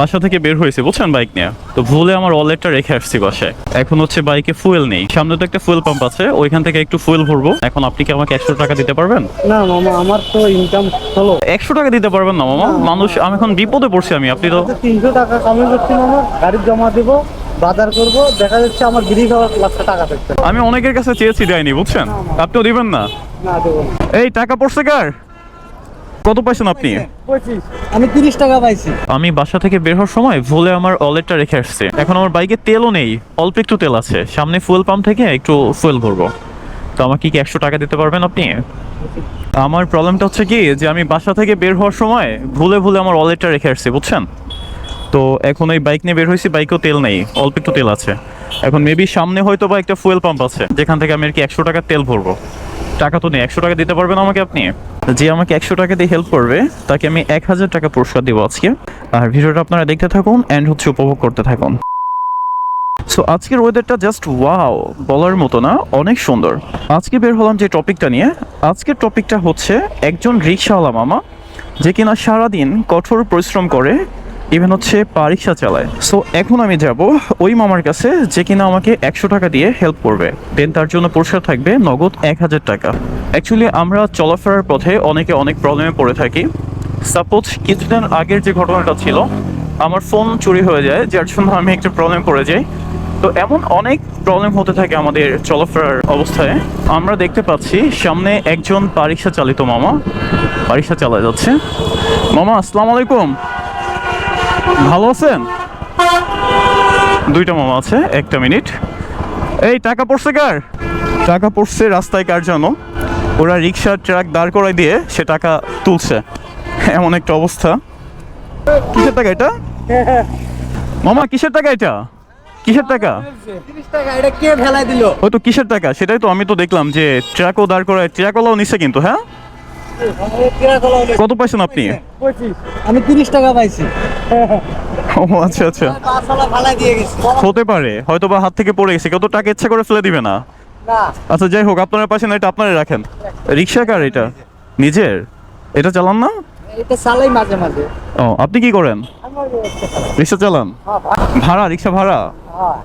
বাসা থেকে বের হয়েছে বুঝছেন বাইক নিয়ে? তো ভুলে আমার ওয়ালেটটা রেখে আসছি বাসায়। এখন হচ্ছে বাইকে ফুয়েল নেই। সামনে তো একটা ফুয়েল পাম্প আছে ওইখান থেকে একটু ফুয়েল ভরবো। এখন আপনি কি আমাকে একশো টাকা দিতে পারবেন? না মামা আমার তো ইনকাম হলো। একশো টাকা দিতে পারবেন না মামা? মানুষ আমি এখন বিপদে পড়ছি আমি আপনি তো তিনশো টাকা কামাই করছি মামা। গাড়ি জমা দেবো বাজার করব দেখা যাচ্ছে আমার বিড়ি খাওয়ার লাখটা টাকা থাকছে আমি অনেকের কাছে চেয়েছি দেয়নি বুঝছেন? আপনিও দিবেন না? না দেবো না। এই টাকা পড়ছে কার? কত পাইছেন আপনি? আমি তিরিশ টাকা পাইছি। আমি বাসা থেকে বের হওয়ার সময় ভুলে আমার ওয়ালেটটা রেখে আসছি। এখন আমার বাইকে তেলও নেই অল্প একটু তেল আছে। সামনে ফুয়েল পাম্প থেকে একটু ফুয়েল ভরবো। তো আমাকে কি একশো টাকা দিতে পারবেন আপনি? আমার প্রবলেমটা হচ্ছে কি যে আমি বাসা থেকে বের হওয়ার সময় ভুলে ভুলে আমার ওয়ালেটটা রেখে আসছি বুঝছেন? তো এখন ওই বাইক নিয়ে বের হয়েছি বাইকেও তেল নেই অল্প একটু তেল আছে। এখন মেবি সামনে হয়তো বা একটা ফুয়েল পাম্প আছে যেখান থেকে আমি আর কি একশো টাকা তেল ভরবো। টাকা তো নেই, একশো টাকা দিতে পারবেন আমাকে আপনি? যে আমাকে একশো টাকা দিয়ে হেল্প করবে, তাকে আমি এক হাজার টাকা পুরস্কার দিব আজকে। আর ভিডিওটা আপনারা দেখতে থাকুন অ্যান্ড হচ্ছে উপভোগ করতে থাকুন। সো আজকের ওয়েদারটা জাস্ট ওয়াও বলার মতো না, অনেক সুন্দর। আজকে বের হলাম যে টপিকটা নিয়ে। আজকের টপিকটা হচ্ছে একজন রিক্সাওয়ালা মামা, যে কিনা সারাদিন কঠোর পরিশ্রম করে ইভেন হচ্ছে রিক্সা চালায়। সো এখন আমি যাব ওই মামার কাছে যে কিনা আমাকে একশো টাকা দিয়ে হেল্প করবে। দেন তার জন্য পুরস্কার থাকবে নগদ এক হাজার টাকা। অ্যাকচুয়ালি আমরা চলাফেরার পথে অনেকে অনেক প্রবলেমে পড়ে থাকি। সাপোজ কিছুদিন আগের যে ঘটনাটা ছিল, আমার ফোন চুরি হয়ে যায়, যার জন্য আমি একটা প্রবলেম পড়ে যাই। তো এমন অনেক প্রবলেম হতে থাকে আমাদের চলাফেরার অবস্থায়। আমরা দেখতে পাচ্ছি সামনে একজন পারিক্সা চালিত মামা। পারিক্সা চালা যাচ্ছে। মামা, আসসালামু আলাইকুম। ভালো আছেন? দুইটা মামা আছে একটা মিনিট। এই টাকা পড়ছে কার? টাকা পড়ছে রাস্তায় কার জন্য? ওরা রিক্সা ট্রাক দাঁড় করাই দিয়ে সে টাকা তুলছে। এমন একটা অবস্থা। কিসের টাকা এটা? মামা কিসের টাকা এটা? কিসের টাকা? ওই তো কিসের টাকা? সেটাই তো আমি তো দেখলাম যে ট্রাকও দাঁড় করায় ট্রাকওয়ালাও নিচ্ছে কিন্তু হ্যাঁ? কত পাইছেন আপনি? আমি তিরিশ টাকা পাইছি। ও আচ্ছা আচ্ছা। হতে পারে হয়তো বা হাত থেকে পড়ে গেছে কত টাকা ইচ্ছা করে ফেলে দিবে না। আচ্ছা যাই হোক আপনারা পাশে না এটা আপনারা রাখেন। রিক্সা কার এটা? নিজের? এটা চালান না? এটা চালাই মাঝে মাঝে। ও আপনি কি করেন? রিক্সা চালান? ভাড়া। রিক্সা ভাড়া? হ্যাঁ।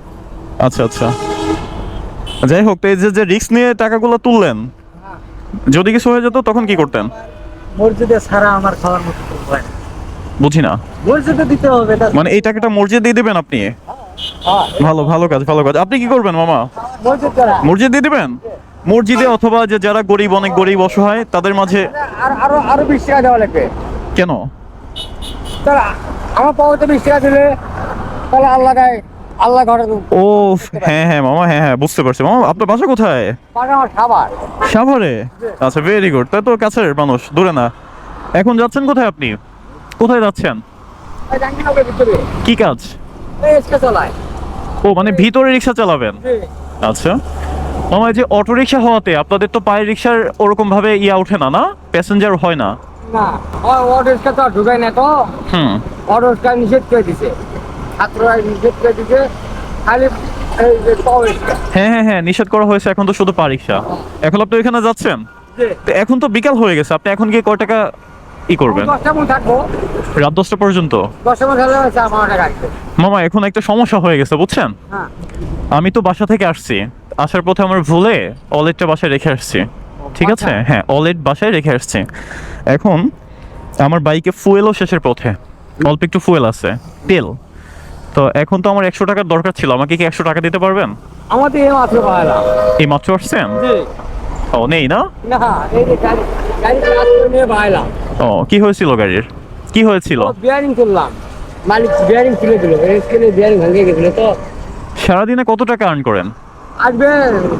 আচ্ছা আচ্ছা। যাই হোক এই যে যে রিক্স নিয়ে টাকাগুলো তুললেন যদি কিছু হয়ে যেত তখন কি করতেন? মসজিদে ছাড়া আমার খাওয়ার মতো হয় বুঝি না। মসজিদে দিতে হবে মানে এই টাকাটা মসজিদ দিয়ে দিবেন আপনি? ভালো ভালো কাজ ভালো কাজ। আপনি কি করবেন মামা? মসজিদ দিয়ে দিবেন? মসজিদে অথবা যে যারা গরিব অনেক গরিব অসহায় তাদের মাঝে আরও আরও বিশ টাকা দেওয়া লাগবে। কেন? তারা আমার পাওয়াতে বিশ টাকা দিলে তাহলে আল্লাহ গায়ে আল্লাহ ঘরে ও হ্যাঁ হ্যাঁ মামা হ্যাঁ হ্যাঁ বুঝতে পারছি। মামা আপনার বাসা কোথায়? সাভারে। আচ্ছা ভেরি গুড তা তো কাছের মানুষ দূরে না। এখন যাচ্ছেন কোথায় আপনি? কোথায় যাচ্ছেন? কি কাজ? ও মানে ভিতরে রিক্সা চালাবেন? আচ্ছা। মামা যে অটো রিক্সা হওয়াতে আপনাদের তো পায়ের রিক্সার ওরকম ভাবে ইয়া ওঠে না না? প্যাসেঞ্জার হয় না? না। অটো রিক্সা তো ঢুকায় না তো। হুম। অটো রিক্সা নিষেধ করে দিছে। ছাত্ররা নিষেধ করে দিছে খালি এই যে পাও রিক্সা হ্যাঁ হ্যাঁ হ্যাঁ নিষেধ করা হয়েছে এখন তো শুধু পা রিক্সা এখন আপনি ওইখানে যাচ্ছেন? এখন তো বিকাল হয়ে গেছে আপনি এখন গিয়ে কয় টাকা ই করবেন? দশটা থাকব। রাত দশটা পর্যন্ত? দশটা খেলে হচ্ছে আমার টাকা আসবে মামা এখন একটা সমস্যা হয়ে গেছে বুঝছেন? হ্যাঁ। আমি তো বাসা থেকে আসছি আসার পথে আমার ভুলে অলেটটা বাসায় রেখে আসছি। ঠিক আছে? হ্যাঁ অলেট বাসায় রেখে আসছি। এখন আমার বাইকে ফুয়েলও শেষের পথে অল্প একটু ফুয়েল আছে তেল। তো এখন তো আমার একশো টাকার দরকার ছিল। আমাকে কি একশো টাকা দিতে পারবেন? আমাদের এই মাত্র পাইলাম এই মাত্র আসছেন? ও নেই না? না এই যে গাড়ি গাড়ি ক্লাস করে নিয়ে পাইলাম ও কি হয়েছিল গাড়ির? কি হয়েছিল? বিয়ারিং করলাম মালিক বিয়ারিং খুলে দিল। স্কেলে বিয়ারিং ভেঙে গেছিল তো। সারাদিনে কত টাকা আর্ন করেন? আসবে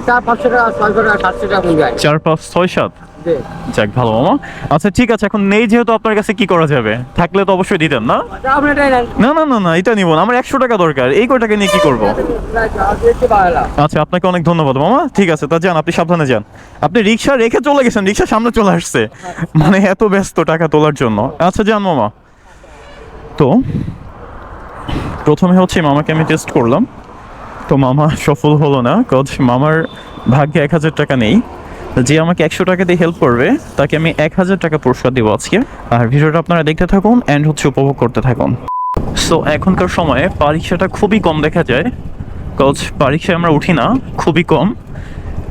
চার পাঁচশো টাকা ছয়শো টাকা সাতশো টাকা চার পাঁচ ছয় সাত? যাক ভালো মামা। আচ্ছা ঠিক আছে এখন নেই যেহেতু আপনার কাছে কি করা যাবে? থাকলে তো অবশ্যই দিতেন না? না না না না এটা নিব না। আমার একশো টাকা দরকার। এই কয় টাকা নিয়ে কি করব? আচ্ছা আপনাকে অনেক ধন্যবাদ মামা। ঠিক আছে তা যান আপনি সাবধানে যান। আপনি রিক্সা রেখে চলে গেছেন রিক্সা সামনে চলে আসছে। মানে এত ব্যস্ত টাকা তোলার জন্য। আচ্ছা যান মামা। তো প্রথমে হচ্ছে মামাকে আমি টেস্ট করলাম। তো মামা সফল হলো না কজ মামার ভাগ্যে এক হাজার টাকা নেই। যে আমাকে একশো টাকা দিয়ে হেল্প করবে তাকে আমি এক হাজার টাকা পুরস্কার দেবো আজকে। আর ভিডিওটা আপনারা দেখতে থাকুন অ্যান্ড হচ্ছে উপভোগ করতে থাকুন। সো এখনকার সময়ে পরীক্ষাটা খুবই কম দেখা যায়। কজ পরীক্ষায় আমরা উঠি না খুবই কম।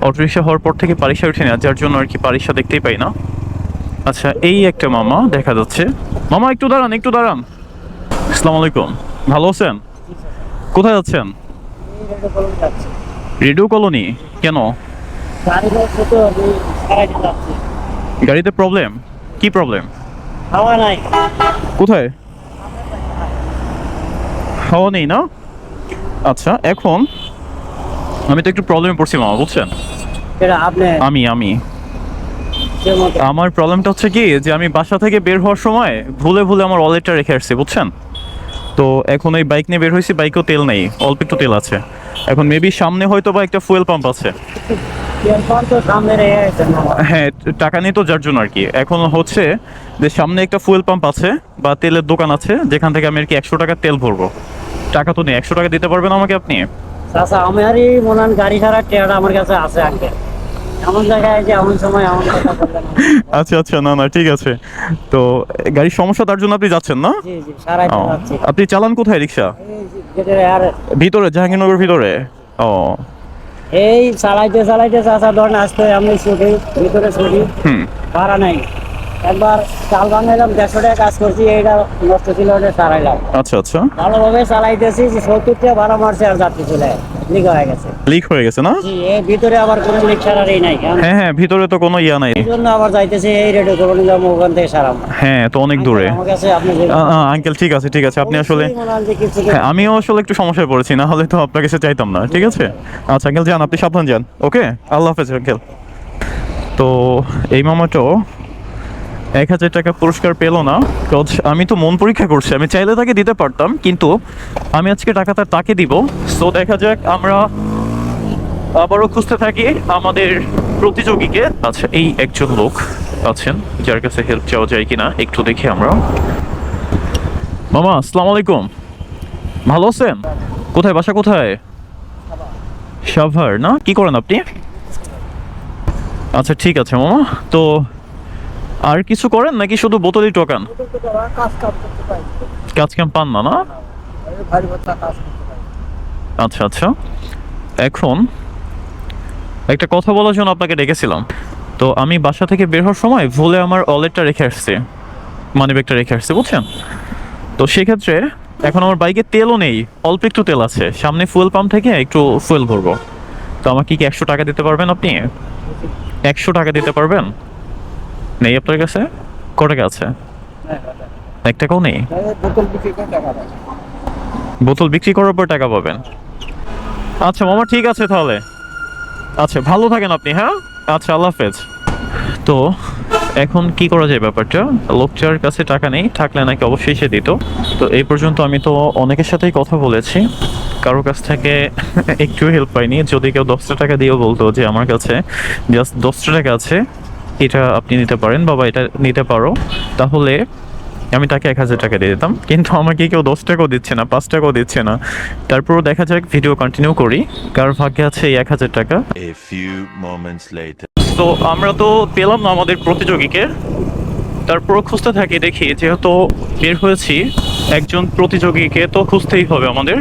অটোরিক্সা হওয়ার পর থেকে পরীক্ষা উঠি না যার জন্য আর কি পরীক্ষা দেখতেই পাই না। আচ্ছা এই একটা মামা দেখা যাচ্ছে। মামা একটু দাঁড়ান একটু দাঁড়ান। আসসালামু আলাইকুম। ভালো আছেন? কোথায় যাচ্ছেন রেডিও কলোনি। কেন? গাড়িতে প্রবলেম কি প্রবলেম হাওয়া নাই। কোথায়? হাওয়া নেই না? আচ্ছা এখন? আমি তো একটু প্রবলেমে পড়ছি মামা বুঝছেন? আমি আমি। আমার প্রবলেমটা হচ্ছে কি যে আমি বাসা থেকে বের হওয়ার সময় ভুলে ভুলে আমার ওয়ালেটটা রেখে আসছি বুঝছেন? তো এখন ওই বাইক নিয়ে বের হয়েছি বাইকেও তেল নেই অল্প একটু তেল আছে। এখন মেবি সামনে হয়তো বা একটা ফুয়েল পাম্প আছে। হ্যাঁ টাকা নেই তো যার জন্য আর কি। এখন হচ্ছে যে সামনে একটা ফুয়েল পাম্প আছে বা তেলের দোকান আছে যেখান থেকে আমি আর কি একশো টাকা তেল ভরবো। টাকা তো নেই একশো টাকা দিতে পারবেন আমাকে আপনি? চাচা আমারই মনে হয় গাড়ি ছাড়া আমার কাছে আছে আগে এমন জায়গায় যে এমন সময় এমন কথা বললেন আচ্ছা আচ্ছা না না ঠিক আছে। তো গাড়ির সমস্যা তার জন্য আপনি যাচ্ছেন না? জি জি সারাই যাচ্ছি। আপনি চালান কোথায় রিক্সা? আর ভিতরে জাহাঙ্গীরনগর ভিতরে? ও এই চালাইতে চালাইতে চাচা ধরেন আসতে আমি ছুটি ভিতরে ছুটি। ভাড়া নাই। একবার চাল বানাইলাম দেড়শো টাকা কাজ করছি এইটা নষ্ট ছিল ওটা সারাইলাম। আচ্ছা আচ্ছা। ভালোভাবে চালাইতেছি সত্তর টাকা ভাড়া মারছে আর যাত্রী চলে লিক হয়ে গেছে। লিক হয়ে গেছে না? জি ভিতরে আবার কোনো লিক নাই হ্যাঁ হ্যাঁ ভিতরে তো কোনো ইয়া নাই। এই জন্য আবার যাইতেছি এই রেডিও কলোনি যাব ওখান থেকে সারাম। হ্যাঁ তো অনেক দূরে। আঙ্কেল ঠিক আছে ঠিক আছে। আপনি আসলে হ্যাঁ আমিও আসলে একটু সমস্যায় পড়েছি না হলে তো আপনার কাছে চাইতাম না ঠিক আছে? আচ্ছা আঙ্কেল যান আপনি সাবধান যান ওকে? আল্লাহ হাফেজ আঙ্কেল। তো এই মামাটাও এক হাজার টাকা পুরস্কার পেল না। কজ আমি তো মন পরীক্ষা করছি। আমি চাইলে তাকে দিতে পারতাম, কিন্তু আমি আজকে টাকাটা তাকে দিব। সো দেখা যাক, আমরা আবারও খুঁজতে থাকি আমাদের প্রতিযোগীকে। আচ্ছা এই একজন লোক আছেন, যার কাছে হেল্প চাওয়া যায় কিনা একটু দেখি আমরা। মামা, আসসালামু আলাইকুম। ভালো আছেন? কোথায়, বাসা কোথায়? সাভার, না? কি করেন আপনি? আচ্ছা ঠিক আছে, মামা। তো আর কিছু করেন নাকি শুধু বোতলই টোকান? কাজ কাম পান না না? আচ্ছা আচ্ছা। এখন একটা কথা বলার জন্য আপনাকে ডেকেছিলাম। তো আমি বাসা থেকে বের হওয়ার সময় ভুলে আমার ওয়ালেটটা রেখে আসছি। মানি ব্যাগটা রেখে আসছি বুঝছেন? তো সেক্ষেত্রে এখন আমার বাইকে তেলও নেই অল্প একটু তেল আছে। সামনে ফুয়েল পাম্প থেকে একটু ফুয়েল ভরবো। তো আমাকে কি একশো টাকা দিতে পারবেন আপনি? একশো টাকা দিতে পারবেন? নেই আপনার কাছে? ক টাকা আছে? এক টাকাও নেই? বোতল বিক্রি দেয় বোতল বিক্রি করার পর টাকা পাবেন? আচ্ছা মামা ঠিক আছে তাহলে। আচ্ছা ভালো থাকেন আপনি হ্যাঁ? আচ্ছা আল্লাহ হাফেজ। তো এখন কি করা যায় ব্যাপারটা? লোকটার কাছে টাকা নেই থাকলে নাকি অবশ্যই সে দিত। তো এই পর্যন্ত আমি তো অনেকের সাথেই কথা বলেছি। কারও কাছ থেকে একটু হেল্প পাইনি। যদি কেউ দশটা টাকা দিয়েও বলতো যে আমার কাছে জাস্ট দশটা টাকা আছে এটা আপনি নিতে পারেন। বাবা এটা নিতে পারো। তাহলে আমি তাকে এক হাজার টাকা দিয়ে দিতাম। কিন্তু আমাকে কেউ দশ টাকাও দিচ্ছে না পাঁচ টাকাও দিচ্ছে না। তারপরও দেখা যাক ভিডিও কন্টিনিউ করি। কার ভাগ্যে আছে এই এক হাজার টাকা. তো আমরা তো পেলাম না আমাদের প্রতিযোগীকে। তারপরও খুঁজতে থাকি দেখি যেহেতু বের হয়েছি একজন প্রতিযোগীকে তো খুঁজতেই হবে আমাদের।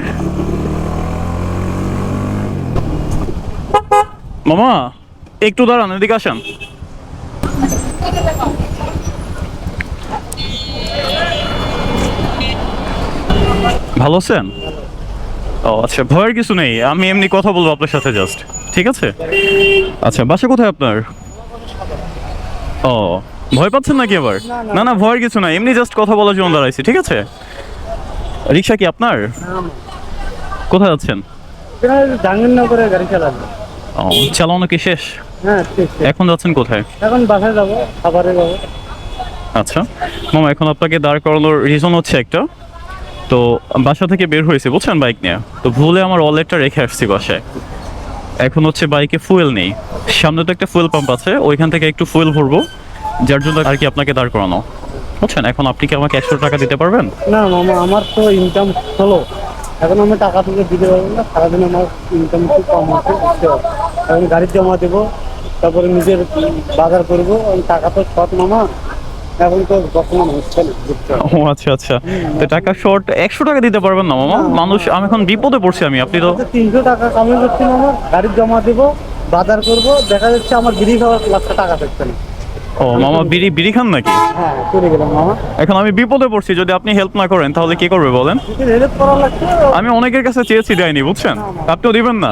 মামা একটু দাঁড়ান এদিকে আসেন। ভালো আছেন? ও আচ্ছা ভয়ের কিছু নেই। আমি এমনি কথা বলব আপনার সাথে জাস্ট ঠিক আছে? আচ্ছা বাসা কোথায় আপনার? ও ভয় পাচ্ছেন নাকি আবার? না না ভয়ের কিছু না এমনি জাস্ট কথা বলার জন্য দাঁড়াইছি ঠিক আছে? রিক্সা কি আপনার? কোথায় যাচ্ছেন? জাহাঙ্গীরনগরে গাড়ি চালাবো। ও চালানো কি শেষ? হ্যাঁ ঠিক ঠিক। এখন যাচ্ছেন কোথায়? এখন বাসায় যাব খাবারে যাব। আচ্ছা। মামা এখন আপনাকে দাঁড় করানোর রিজন হচ্ছে একটা। তো বাসা থেকে বের হয়েছে বুঝছেন বাইক নিয়ে? তো ভুলে আমার ওয়ালেটটা রেখে আসছি বাসায়। এখন হচ্ছে বাইকে ফুয়েল নেই। সামনে তো একটা ফুয়েল পাম্প আছে ওইখান থেকে একটু ফুয়েল ভরবো। যার জন্য আর কি আপনাকে দাঁড় করানো। বুঝছেন? এখন আপনি কি আমাকে একশো টাকা দিতে পারবেন? না মামা আমার তো ইনকাম হলো। এখন আমি টাকা তুলে দিতে পারব না সারাদিন আমার ইনকাম খুব কম হচ্ছে বুঝতে পারছ? এখন গাড়ি জমা দেবো তারপরে নিজের বাজার করব টাকা তো শর্ট মামা এখন তো বর্তমান হচ্ছে না ও আচ্ছা আচ্ছা। তো টাকা শর্ট একশো টাকা দিতে পারবেন না মামা? মানুষ আমি এখন বিপদে পড়ছি আমি আপনি তো আচ্ছা, তিনশো টাকা কামাই করছি আমার গাড়ি জমা দেবো বাজার করব দেখা যাচ্ছে আমার বিড়ি খাওয়ার লাখটা টাকা থাকছে না। ও মামা বিড়ি বিড়ি খান নাকি? হ্যাঁ চলে গেলাম মামা। এখন আমি বিপদে পড়ছি যদি আপনি হেল্প না করেন তাহলে কি করবে বলেন? আমি অনেকের কাছে চেয়েছি দেয়নি বুঝছেন? আপনিও দিবেন না।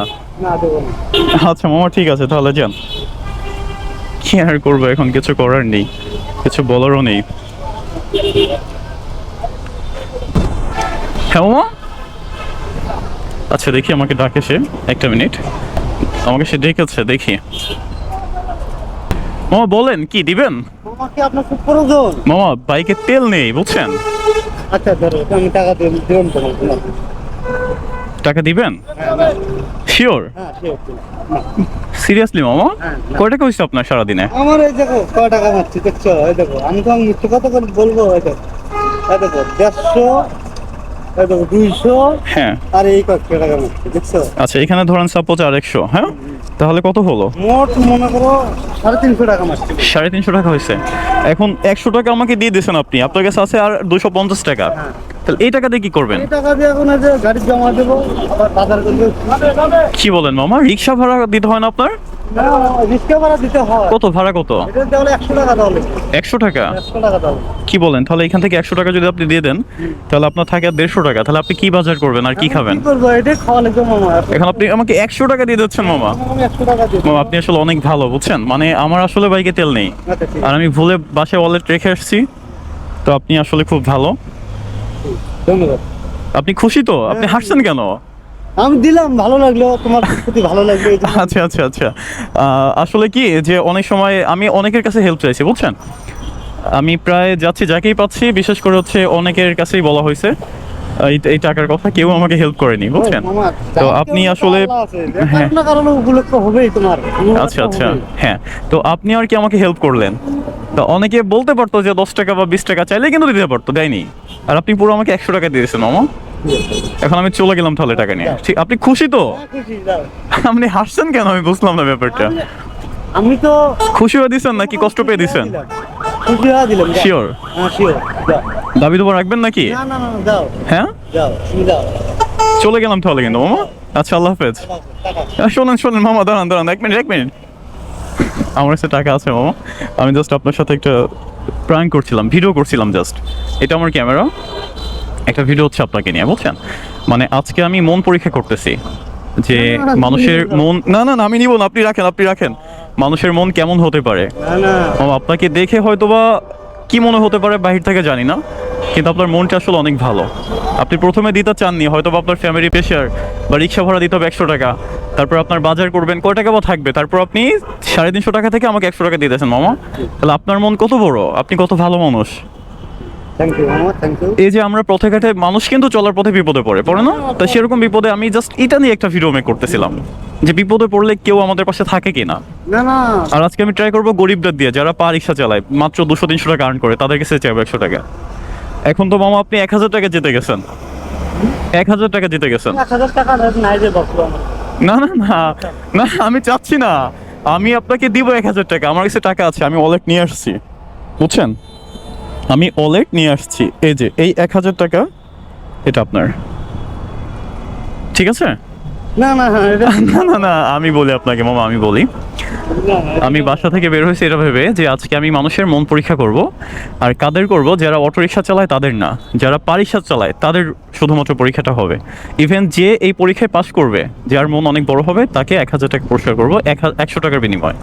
আচ্ছা মামা ঠিক আছে তাহলে যান। কি আর করব এখন কিছু করার নেই। কিছু বলারও নেই। হ্যাঁ মামা? আচ্ছা দেখি আমাকে ডাকে সে। একটা মিনিট। আমাকে সে ডেকেছে দেখি। মামা বলেন কি দিবেন? আপনার খুব প্রয়োজন মামা বাইকে তেল নেই বুঝছেন? আচ্ছা ধরো আমি টাকা তোমার তোমার। টাকা দিবেন? হ্যাঁ শিওর হ্যাঁ। সিরিয়াসলি মামা? হ্যাঁ। কয় টাকা হয়েছে আপনার সারাদিনে? আমার এই দেখো ক টাকা মারছি দেখছ? এই দেখো আমি তো আমি মিথ্যে কথা করে বলব এই দেখো। এই দেখো দেড়শো এই দেখো দুইশো হ্যাঁ। আর এই কয়েকশো টাকা মারছি দেখছ? আচ্ছা এখানে ধরেন সাপোজ আর একশো হ্যাঁ? তাহলে কত হলো? মোট মনে করো সাড়ে তিনশো টাকা মারছি সাড়ে তিনশো টাকা হয়েছে। এখন একশো টাকা আমাকে দিয়ে দিয়েছেন আপনি। আপনার কাছে আছে আর দুশো পঞ্চাশ টাকা। হ্যাঁ। তাহলে এই টাকা দিয়ে কি করবেন? এই টাকা দিয়ে এখন যে গাড়ি জমা দেবো আবার বাজার করব কি বলেন মামা? রিক্সা ভাড়া দিতে হয় না আপনার? হয় কত ভাড়া কত? একশো টাকা কি বলেন? তাহলে এখান থেকে একশো টাকা যদি আপনি দিয়ে দেন তাহলে আপনার থাকে দেড়শো টাকা। তাহলে আপনি কি বাজার করবেন আর কি খাবেন? এখন আপনি আমাকে একশো টাকা দিয়ে দিচ্ছেন মামা। মামা আপনি আসলে অনেক ভালো বুঝছেন? মানে আমার আসলে বাইকে তেল নেই। আচ্ছা আর আমি ভুলে বাসায় ওয়ালেট রেখে আসছি। তো আপনি আসলে খুব ভালো। ধন্যবাদ। আপনি খুশি তো? আপনি হাসছেন কেন? আমি দিলাম ভালো লাগল তোমার প্রতি ভালো লাগল আচ্ছা আচ্ছা আচ্ছা। আসলে কি যে অনেক সময় আমি অনেকের কাছে হেল্প চাইছি বুঝছেন? আমি প্রায় যাচ্ছি যাকেই পাচ্ছি বিশেষ করে হচ্ছে অনেকের কাছেই বলা হয়েছে এই টাকার কথা কেউ আমাকে হেল্প করেনি বুঝছেন? তো আপনি আসলে হ্যাঁ। আচ্ছা আচ্ছা। হ্যাঁ তো আপনি আর কি আমাকে হেল্প করলেন? তো অনেকে বলতে পারতো যে দশ টাকা বা বিশ টাকা চাইলে কিন্তু দিতে পারতো দেয়নি। আর আপনি পুরো আমাকে একশো টাকা দিয়েছেন মামা। এখন আমি চলে গেলাম তাহলে টাকা নিয়ে। ঠিক আপনি খুশি তো? হ্যাঁ। আপনি হাসছেন কেন? আমি বুঝলাম না ব্যাপারটা। আমি তো খুশি হয়ে দিছেন নাকি কষ্ট পেয়ে দিছেন? দিলাম। খুশি হয়ে দিলাম শিওর হ্যাঁ শিওর দাবি দেবো রাখবেন নাকি? না না না না, হ্যাঁ? তুমি চলে গেলাম তাহলে কিন্তু মামা। আচ্ছা আল্লাহ হাফেজ। শোনেন শোনেন মামা দাঁড়ান দাঁড়ান এক মিনিট এক মিনিট। আমার কাছে টাকা আছে মামা। আমি জাস্ট আপনার সাথে একটা প্রাঙ্ক করছিলাম ভিডিও করছিলাম জাস্ট এটা আমার ক্যামেরা একটা ভিডিও হচ্ছে আপনাকে নিয়ে বুঝছেন? মানে আজকে আমি মন পরীক্ষা করতেছি যে মানুষের মন না না আমি নিব না আপনি রাখেন আপনি রাখেন। মানুষের মন কেমন হতে পারে? আপনাকে দেখে হয়তোবা কি মনে হতে পারে বাহির থেকে জানি না কিন্তু আপনার মনটা আসলে অনেক ভালো। আপনি প্রথমে দিতে চাননি হয়তো বা আপনার ফ্যামিলি প্রেশার বা রিক্সা ভাড়া দিতে হবে একশো টাকা তারপর আপনার বাজার করবেন কয় টাকা বা থাকবে? তারপর আপনি সাড়ে তিনশো টাকা থেকে আমাকে একশো টাকা দিয়ে দিয়েছেন মামা। তাহলে আপনার মন কত বড়? আপনি কত ভালো মানুষ? এই যে আমরা পথে ঘাটে মানুষ কিন্তু চলার পথে বিপদে পড়ে পড়ে না? তা সেরকম বিপদে আমি জাস্ট এটা নিয়ে একটা ভিডিও মেক করতেছিলাম যে বিপদে পড়লে কেউ আমাদের পাশে থাকে কিনা? আর আজকে আমি ট্রাই করব গরিবদের দিয়ে যারা পা রিক্সা চালায় মাত্র দুশো তিনশো টাকা আর্ন করে তাদেরকে সে চাইব একশো টাকা। এখন তো মামা আপনি এক হাজার টাকা জিতে গেছেন। এক হাজার টাকা জিতে গেছেন। না না না। না আমি চাচ্ছি না। আমি আপনাকে দিব এক হাজার টাকা আমার কাছে টাকা আছে আমি ওয়ালেট নিয়ে আসছি। বুঝছেন? আমি ওয়ালেট নিয়ে আসছি। এই যে এই এক হাজার টাকা এটা আপনার। ঠিক আছে? না না হ্যাঁ না না না আমি বলি আপনাকে মামা আমি বলি। আমি বাসা থেকে বের হয়েছি এটা ভেবে যে আজকে আমি মানুষের মন পরীক্ষা করব আর কাদের করব যারা অটো রিক্সা চালায় তাদের না। যারা পা রিক্সা চালায় তাদের শুধুমাত্র পরীক্ষাটা হবে। ইভেন যে এই পরীক্ষায় পাশ করবে যার মন অনেক বড় হবে তাকে এক হাজার টাকা পুরস্কার করব এক একশো টাকার বিনিময়।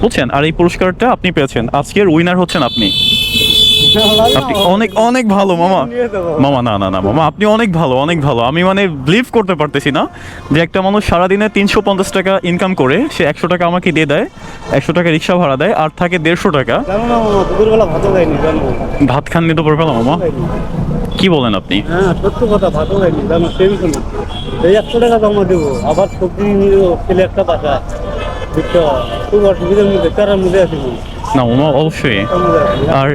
বুঝছেন? আর এই পুরস্কারটা আপনি পেয়েছেন। আজকের উইনার হচ্ছেন আপনি। আপনি অনেক অনেক ভালো মামা। মামা না না না মামা আপনি অনেক ভালো অনেক ভালো। আমি মানে বিলিভ করতে পারতেছি না যে একটা মানুষ সারাদিনে তিনশো পঞ্চাশ টাকা ইনকাম করে সে একশো টাকা আমাকে দিয়ে দেয় একশো টাকা রিক্সা ভাড়া দেয় আর থাকে দেড়শো টাকা। দুপুরবেলা ভাত খান নিতে পারবে না মামা কি বলেন আপনি? হ্যাঁ সত্য কথা জানো টেনশন এই একশো টাকা জমা দেবো আবার সবজি নিয়ে ছেলে একটা বাসা। বুঝছ? খুব অসুবিধার মধ্যে মধ্যে না অবশ্যই। আর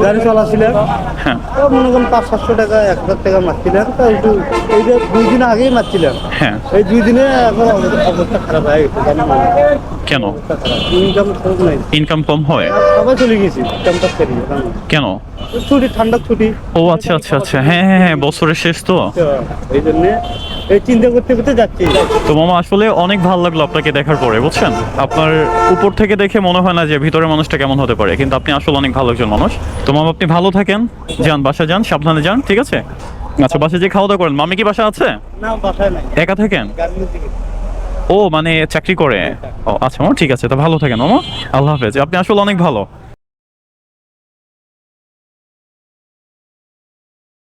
গাড়ি হ্যাঁ। মনে করেন পাঁচ সাতশো টাকা এক হাজার টাকা তো একটু এই যে দুই দিন আগেই হ্যাঁ। এই দুই দিনে এখন অবস্থা- খারাপ হয়ে গেছে কেন? ইনকাম ইনকাম কম হয়? সবাই চলে গেছি থেকে কেন? ছুটি ঠান্ডার ছুটি ও আচ্ছা আচ্ছা আচ্ছা। হ্যাঁ হ্যাঁ হ্যাঁ বছরের শেষ তো। এই জন্য এই চিন্তা করতে করতে যাচ্ছি তো মামা, আসলে অনেক ভালো লাগল আপনাকে দেখার পরে, বুঝছেন? আপনার উপর থেকে দেখে মনে হয় না যে ভিতরের মানুষটা কেমন হতে পারে কিন্তু আপনি আসলে অনেক ভালো একজন মানুষ। তো মামা আপনি ভালো থাকেন যান বাসা যান সাবধানে যান ঠিক আছে? আচ্ছা বাসায় যে খাওয়া দাওয়া করেন। মামি কি বাসা আছে? একা থাকেন? ও মানে চাকরি করে? ও আচ্ছা মামা ঠিক আছে তো ভালো থাকেন মামা। আল্লাহ হাফেজ। আপনি আসলে অনেক ভালো।